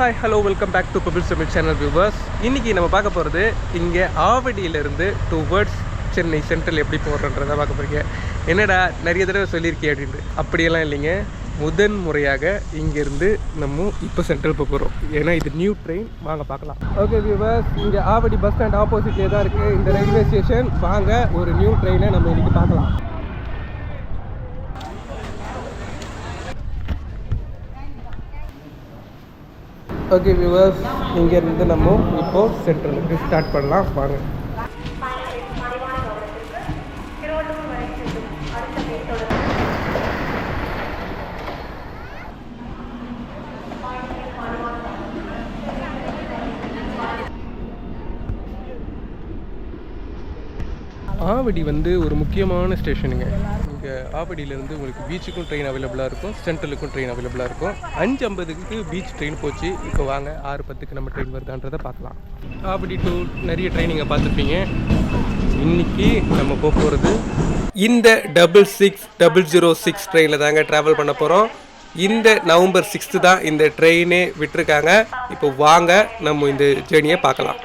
Hi hello welcome back to bubble Tamil channel viewers இன்றைக்கி நம்ம பார்க்க போகிறது இங்கே ஆவடியிலேருந்து டுவர்ட்ஸ் சென்னை சென்ட்ரல் எப்படி போகிறன்றதை பார்க்க போகிறீங்க என்னடா நிறைய தடவை சொல்லியிருக்கேன் அப்படின்ட்டு அப்படியெல்லாம் இல்லைங்க. முதன் முறையாக இங்கேருந்து நம்ம இப்போ சென்ட்ரல் போக போகிறோம் ஏன்னா இது நியூ ட்ரெயின் வாங்க பார்க்கலாம். ஓகே வியூவர்ஸ் இங்கே ஆவடி பஸ் ஸ்டாண்ட் ஆப்போசிட்லேயே தான் இருக்குது இந்த ரயில்வே ஸ்டேஷன் வாங்க ஒரு நியூ ட்ரெயினை நம்ம இன்றைக்கி பார்க்கலாம். ஓகே வியூவர்ஸ் இங்கேருந்து நம்ம இப்போது சென்ட்ரலுக்கு ஸ்டார்ட் பண்ணலாம். வாங்க. ஆவடி வந்து ஒரு முக்கியமான ஸ்டேஷனுங்க. இங்கே ஆவடியிலேருந்து உங்களுக்கு பீச்சுக்கும் ட்ரெயின் அவைலபிளாக இருக்கும். சென்ட்ரலுக்கும் ட்ரெயின் அவைலபிளாக இருக்கும். அஞ்சு ஐம்பதுக்கு பீச் ட்ரெயின் போச்சு. இப்போ வாங்க ஆறு பத்துக்கு நம்ம ட்ரெயின் வருதான்றதை பார்க்கலாம். ஆவடி டூ நிறைய ட்ரெயினிங்கை பார்த்துருப்பீங்க. இன்னைக்கு நம்ம போக போகிறது இந்த double six double zero six ட்ரெயினில் தாங்க ட்ராவல் பண்ண போகிறோம் இந்த நவம்பர் சிக்ஸ்த்து தான் இந்த ட்ரெயினே விட்டுருக்காங்க. இப்போ வாங்க நம்ம இந்த ஜேர்னியை பார்க்கலாம்.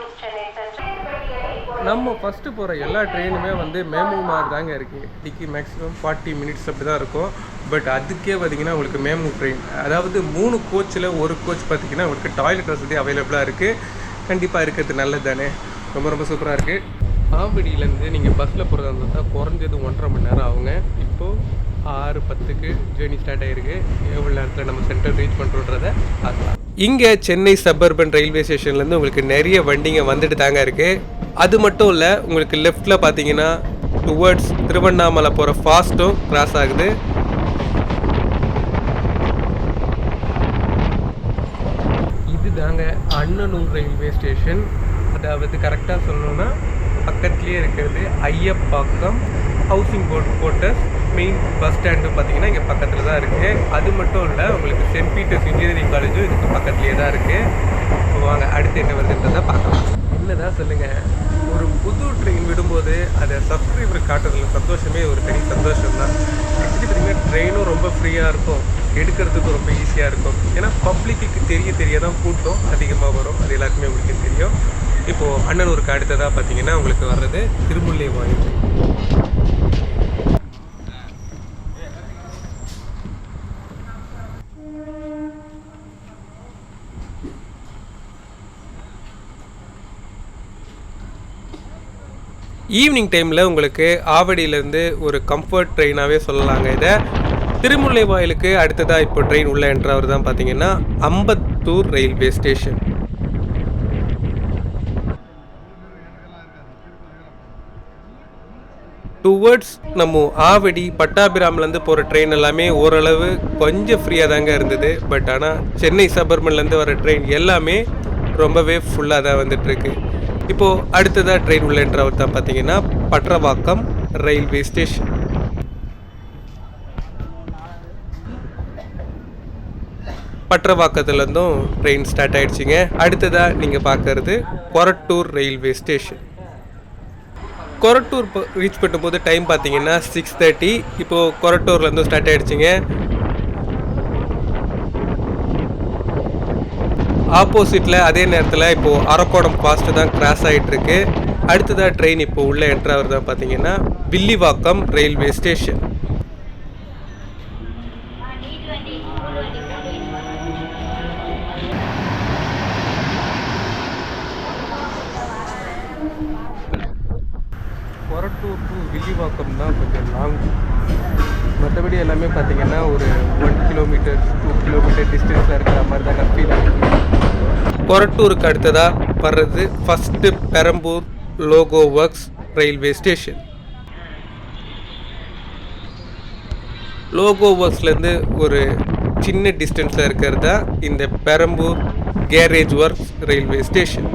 நம்ம ஃபஸ்ட்டு போகிற எல்லா ட்ரெயினுமே வந்து மேமு மாதிரி தாங்க இருக்குது டிக்கி மேக்ஸிமம் ஃபார்ட்டி மினிட்ஸ் அப்படி தான் இருக்கும். பட் அதுக்கே பார்த்தீங்கன்னா உங்களுக்கு மேமு ட்ரெயின் அதாவது மூணு கோச்சில் ஒரு கோச் பார்த்தீங்கன்னா உங்களுக்கு டாய்லெட் வசதி அவைலபிளாக இருக்குது கண்டிப்பாக இருக்கிறது நல்லது தானே ரொம்ப ரொம்ப சூப்பராக இருக்குது ஆவடியிலேருந்து நீங்கள் பஸ்ஸில் போகிறதா இருந்தால் குறைஞ்சது ஒன்றரை மணி நேரம் ஆகுங்க. இப்போது ஆறு பத்துக்கு ஜேர்னி ஸ்டார்ட் ஆகிருக்கு எவ்வளோ நேரத்தில் நம்ம சென்ட்ரல் ரீச் பண்ணுறோன்றதை பார்க்கலாம். இங்கே சென்னை சப்பர்பன் ரயில்வே ஸ்டேஷன்லேருந்து உங்களுக்கு நிறைய வண்டிங்க வந்துட்டு தாங்க இருக்குது அது மட்டும் இல்லை உங்களுக்கு லெஃப்டில் பார்த்தீங்கன்னா டுவர்ட்ஸ் திருவண்ணாமலை போகிற ஃபாஸ்ட்டும் கிராஸ் ஆகுது. இது தாங்க அண்ணனூர் ரயில்வே ஸ்டேஷன் அதாவது கரெக்டாக சொல்லணும்னா பக்கத்துலேயே இருக்கிறது Ayappakkam housing board quarters main bus stand பார்த்தீங்கன்னா இங்கே பக்கத்தில் தான் இருக்குது அது மட்டும் இல்லை உங்களுக்கு சென்ட் பீட்டர்ஸ் இன்ஜினியரிங் காலேஜும் இதுக்கு பக்கத்துலேயே தான் இருக்குது வாங்க அடுத்து என்ன வருதுன்றதை பார்க்கலாம். என்னதான் சொல்லுங்கள் ஒரு புது ட்ரெயின் விடும்போது அதை சப்ஸ்கிரைபர் காட்டுறதுல சந்தோஷமே ஒரு பெரிய சந்தோஷம் தான் ஆக்சுவலி பார்த்தீங்கன்னா ட்ரெயினும் ரொம்ப ஃப்ரீயாக இருக்கும். எடுக்கிறதுக்கும் ரொம்ப ஈஸியாக இருக்கும். ஏன்னா பப்ளிக்கு தெரிய தெரிய தான் கூட்டம் அதிகமாக வரும். அது எல்லாருக்குமே உங்களுக்கு தெரியும். இப்போது அண்ணனூருக்கு அடுத்ததாக பார்த்தீங்கன்னா உங்களுக்கு வர்றது திருமுல்லை வாயு ஈவினிங் டைமில் உங்களுக்கு ஆவடியிலேருந்து ஒரு கம்ஃபர்ட் ட்ரெயினாகவே சொல்லலாங்க. இதை திருமுல்லை வாயிலுக்கு அடுத்ததாக இப்போ ட்ரெயின் உள்ள என்றவர் தான் பார்த்தீங்கன்னா அம்பத்தூர் ரயில்வே ஸ்டேஷன் டுவர்ட்ஸ் நம்ம ஆவடி பட்டாபிராம்லேருந்து போகிற ட்ரெயின் எல்லாமே ஓரளவு கொஞ்சம் ஃப்ரீயாக தாங்க இருந்தது. பட் ஆனால் சென்னை சபர்மன்லேருந்து வர ட்ரெயின் எல்லாமே ரொம்பவே ஃபுல்லாக தான் வந்துட்டுருக்கு இப்போது அடுத்ததாக ட்ரெயின் உள்ளன்றவர் தான் பார்த்தீங்கன்னா பட்ரவாக்கம் ரயில்வே ஸ்டேஷன் பட்ரவாக்கத்துலேருந்தும் ட்ரெயின் ஸ்டார்ட் ஆகிடுச்சிங்க அடுத்ததாக நீங்கள் பார்க்கறது Korattur railway station Korattur reach பண்ணும்போது டைம் பார்த்தீங்கன்னா சிக்ஸ் தேர்ட்டி இப்போது கொரட்டூர்லேருந்து ஸ்டார்ட் ஆகிடுச்சிங்க ஆப்போசிட்டில் அதே நேரத்தில் இப்போது அரக்கோடம் ஃபாஸ்ட்டு தான் கிராஸ் ஆகிட்டுருக்கு அடுத்ததாக ட்ரெயின் இப்போ உள்ளே என்ட்ராவர் பார்த்தீங்கன்னா Villivakkam railway station Korattur to Villivakkam தான் கொஞ்சம் லாங் மற்றபடி எல்லாமே பார்த்தீங்கன்னா ஒரு ஒன் கிலோமீட்டர் டூ கிலோமீட்டர் டிஸ்டன்ஸில் இருக்கிற மாதிரி தான் ஃபீல் கொரட்டூருக்கு அடுத்ததாக வர்றது first Perambur loco works railway station loco ஒர்க்ஸ்லேருந்து ஒரு சின்ன டிஸ்டன்ஸில் இருக்கிறது தான் இந்த Perambur carriage works railway station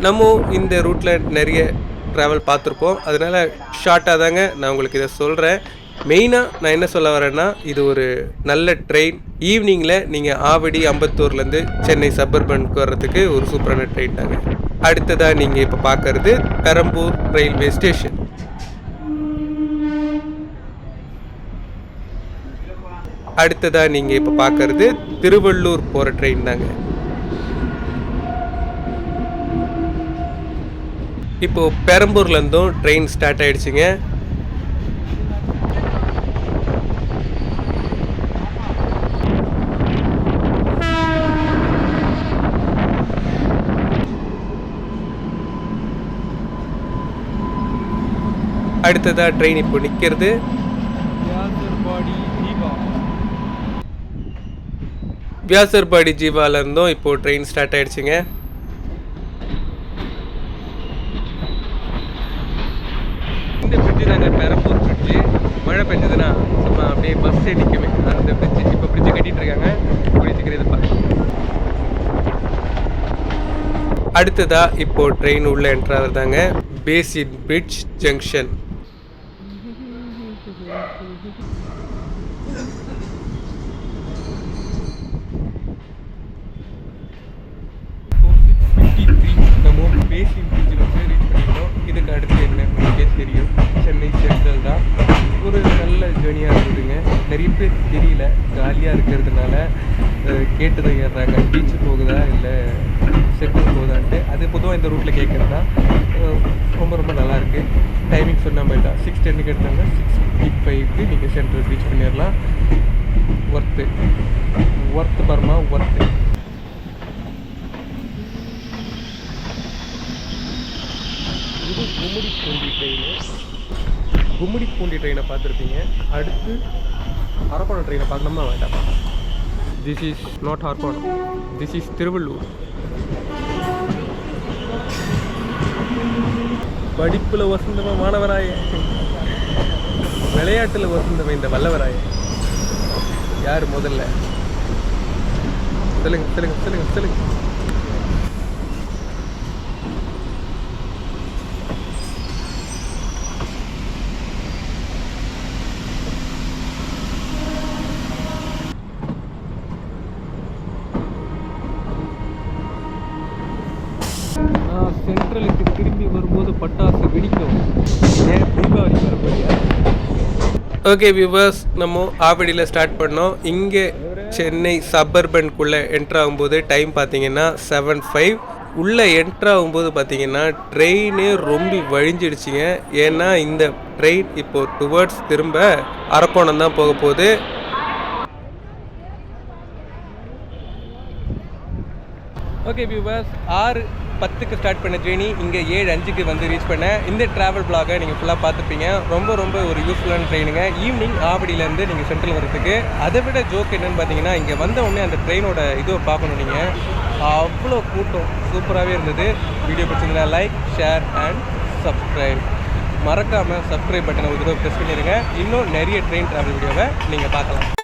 நம்ம இந்த ரூட்டில் நிறைய ட்ராவல் பார்த்துருப்போம். அதனால் ஷார்ட்டாக தாங்க நான் உங்களுக்கு இதை சொல்கிறேன் மெயினாக நான் என்ன சொல்ல வரேன்னா இது ஒரு நல்ல ட்ரெயின் ஈவினிங்கில் நீங்கள் ஆவடி அம்பத்தூர்லேருந்து சென்னை சப்பர்பனுக்கு வர்றதுக்கு ஒரு சூப்பரான ட்ரெயின் தாங்க. அடுத்ததாக நீங்கள் இப்போ பார்க்கறது பெரம்பூர் ரயில்வே ஸ்டேஷன் அடுத்ததாக நீங்கள் இப்போ பார்க்கறது திருவள்ளூர் போகிற ட்ரெயின் தாங்க. இப்போது பெரம்பூர்லேருந்தும் ட்ரெயின் ஸ்டார்ட் ஆகிடுச்சிங்க அடுத்ததாக ட்ரெயின் இப்போ நிற்கிறது வியாசர்பாடி ஜீவால இருந்தும். இப்போ ட்ரெயின் ஸ்டார்ட் ஆயிடுச்சுங்க. இந்த பிரிட்ஜு தாங்க பெரம்பூர் பிரிட்ஜு மழை பெஞ்சதுன்னா சும்மா அப்படியே பஸ்ஸே நிற்குமே அந்த பிரிட்ஜு இப்போ பிரிட்ஜு கட்டிட்டு இருக்காங்க. கூடிய சீக்கிரம் இதை பார்க்கலாம் அடுத்ததா இப்போ ட்ரெயின் உள்ள என்ட்ரு ஆகுறதாங்க பேசின் பிரிட்ஜ் ஜங்ஷன் நம்ம வந்து ரீச் பண்ணிட்டோம் இதுக்கு அடுத்து என்ன உங்களுக்கே தெரியும். சென்னை சென்ட்ரல் தான். ஒரு நல்ல ஜேர்னியாக இருக்கும் நிறைய பேர் தெரியல. ஜாலியாக இருக்கிறதுனால கேட்டு கேட்டுதான் ஏறுறாங்க. பீச்சு போகுதா இல்லை செட்டில் போகுதான்ட்டு. அது பொதுவாக இந்த ரூட்டில் கேட்குறது தான் ரொம்ப ரொம்ப நல்லாயிருக்கு டைமிங் சொன்ன மாதிரி தான். சிக்ஸ் டென்னுக்கு எடுத்தாங்க சிக்ஸ் ஃபிஃப்டி ஃபைவ்க்கு நீங்கள் சென்ட்ரல் பீச் பண்ணிடலாம். ஒர்த்து ஒர்த்து பர்மா ஒர்த்து இது Gummidipoondi train Gummidipoondi ட்ரெயினை பார்த்துருப்பீங்க. அடுத்து அரக்கோணம் ட்ரெயினை பார்க்கணுமா? வேண்டாம். This is not Arakkonam this is Tiruvallur படிப்பில் வசந்தமா மாணவராய. விளையாட்டில் வசந்தமா இந்த வல்லவராய. யார் முதல்ல? சொல்லுங்க சொல்லுங்க சொல்லுங்க சொல்லுங்க. நான் சென்ட்ரலுக்கு திரும்பி வரும்போது பட்டாசு வெடிக்கும். ஏன் தீபாவளி வரப்போறியா? ஓகே வியூவர்ஸ் நம்ம ஆவடியில் ஸ்டார்ட் பண்ணோம். இங்கே சென்னை சபர்பன்குள்ளே என்ட்ரு ஆகும்போது டைம் பார்த்தீங்கன்னா செவன் ஃபைவ் உள்ளே என்ட்ரு ஆகும்போது பார்த்தீங்கன்னா ட்ரெயினே ரொம்ப வழிஞ்சிடுச்சிங்க. ஏன்னா இந்த ட்ரெயின் இப்போ டுவர்ட்ஸ் திரும்ப அரக்கோணம் தான் போக போகுது. ஓகே வியூவர்ஸ் ஆறு பத்துக்கு ஸ்டார்ட் பண்ண ஜேர்னி இங்கே ஏழு அஞ்சுக்கு வந்து ரீச் பண்ணேன் இந்த ட்ராவல் பிளாகை நீங்கள் ஃபுல்லாக பார்த்துப்பீங்க. ரொம்ப ரொம்ப ஒரு யூஸ்ஃபுல்லான ட்ரெயினுங்க ஈவினிங் ஆவடியிலேருந்து நீங்கள் சென்ட்ரல் வரதுக்கு அதை விட ஜோக் என்னென்னு பார்த்தீங்கன்னா இங்கே வந்த உடனே அந்த ட்ரெயினோட இதுவை பார்க்கணும் நீங்கள் அவ்வளோ கூட்டம். சூப்பராகவே இருந்தது. வீடியோ பிடிச்சிங்கன்னா லைக் ஷேர் அண்ட் சப்ஸ்கிரைப் மறக்காமல் சப்ஸ்கிரைப் பட்டனை ஒரு தடவை ப்ரெஸ் பண்ணிடுங்க இன்னும் நிறைய ட்ரெயின் ட்ராவல் வீடியோவை நீங்கள் பார்க்கலாம்.